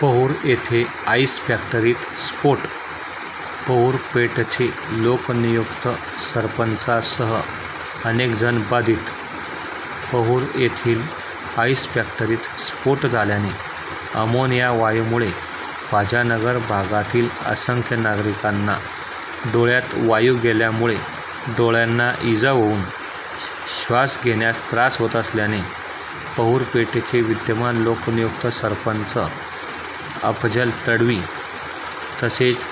पहूर येथे आईस फॅक्टरीत स्फोट पहूर पेठचे लोकनियुक्त सरपंचासह अनेकजण बाधित. पहूर येथील आईस फॅक्टरीत स्फोट झाल्याने अमोनिया वायूमुळे फाजानगर भागातील असंख्य नागरिकांना डोळ्यात वायू गेल्यामुळे डोळ्यांना इजा होऊन श्वास घेण्यास त्रास होत असल्याने पहूर पेठेचे विद्यमान लोकनियुक्त सरपंच अफजल तडवी तसेच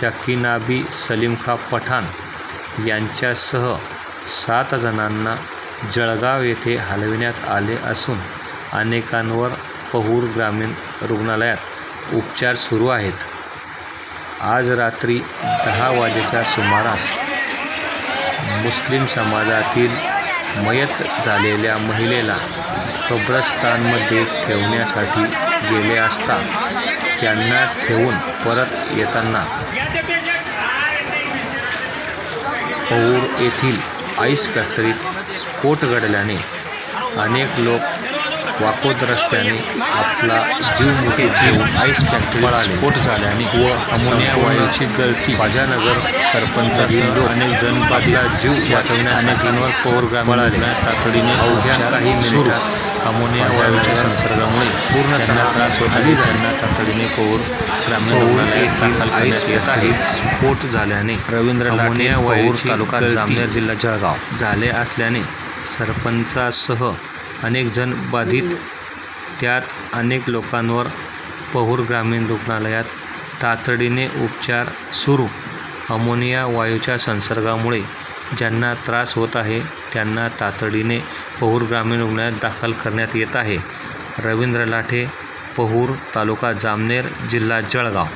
शकीनाबी सलीमखा पठाण यांच्यासह सात जणांना जळगाव येथे हलविण्यात आले असून अनेकांवर पहूर ग्रामीण रुग्णालयात उपचार सुरू आहेत. आज रात्री दहा वाजेच्या सुमारास मुस्लिम समाजातील मयत झालेल्या महिलेला कब्रस्तानमध्ये ठेवण्यासाठी गेले असता त्यांना ठेवून परत येताना पौर येथील आईस फॅक्टरीत स्फोट घडल्याने अनेक लोक वाकोद रस्त्याने आपला जीव मुठीत घेऊन आईस फॅक्टरीत स्फोट झाल्याने व अमोनिया वायूची गळती ख्वाजानगर सरपंचासह अनेक जण बाधित जीव वाचवण्यास अनेकांवर पौर ग्रामीण तातडीने अवघ्या काही मिनिटात अमोनिया वायूच्या संसर्गामुळे पूर्ण त्यांना त्रास होत आली त्यांना तातडीने पौर ग्रामीण रुग्णालयात दाखल आईस येत आहेत स्फोट झाल्याने रवींद्र अमोनिया वायूर तालुका जामनेर जिल्हा जळगाव. झाले असल्याने सरपंचासह अनेक जण बाधित. त्यात अनेक लोकांवर पहूर ग्रामीण रुग्णालयात तातडीने उपचार सुरू. अमोनिया वायूच्या संसर्गामुळे ज्यांना त्रास होत आहे त्यांना तातडीने पहूर ग्रामीण रुग्णालयात दाखल करण्यात येत आहे. रवींद्र लाठे पहूर तालुका जामनेर जिल्हा जळगाव.